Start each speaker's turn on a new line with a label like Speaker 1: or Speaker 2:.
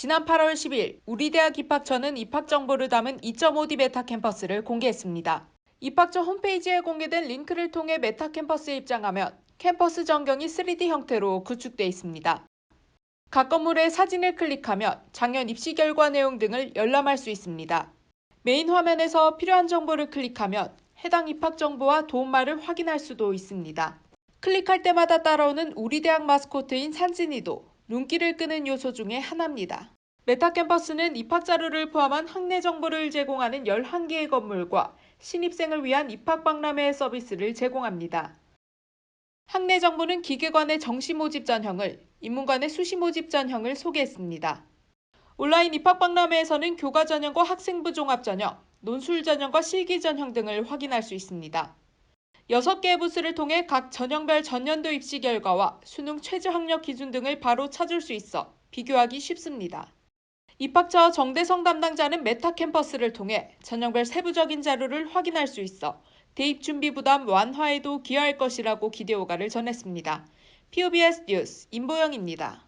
Speaker 1: 지난 8월 10일 우리 대학 입학처는 입학 정보를 담은 2.5D 메타 캠퍼스를 공개했습니다. 입학처 홈페이지에 공개된 링크를 통해 메타 캠퍼스에 입장하면 캠퍼스 전경이 3D 형태로 구축돼 있습니다. 각 건물의 사진을 클릭하면 작년 입시 결과 내용 등을 열람할 수 있습니다. 메인 화면에서 필요한 정보를 클릭하면 해당 입학 정보와 도움말을 확인할 수도 있습니다. 클릭할 때마다 따라오는 우리 대학 마스코트인 산진이도 눈길을 끄는 요소 중의 하나입니다. 메타 캠퍼스는 입학 자료를 포함한 학내 정보를 제공하는 11개의 건물과 신입생을 위한 입학 박람회 서비스를 제공합니다. 학내 정보는 기계관의 정시 모집 전형을, 인문관의 수시 모집 전형을 소개했습니다. 온라인 입학 박람회에서는 교과 전형과 학생부 종합 전형, 논술 전형과 실기 전형 등을 확인할 수 있습니다. 6개의 부스를 통해 각 전형별 전년도 입시 결과와 수능 최저 학력 기준 등을 바로 찾을 수 있어 비교하기 쉽습니다. 입학처 정대성 담당자는 메타 캠퍼스를 통해 전형별 세부적인 자료를 확인할 수 있어 대입 준비 부담 완화에도 기여할 것이라고 기대 호가를 전했습니다. POBS 뉴스 임보영입니다.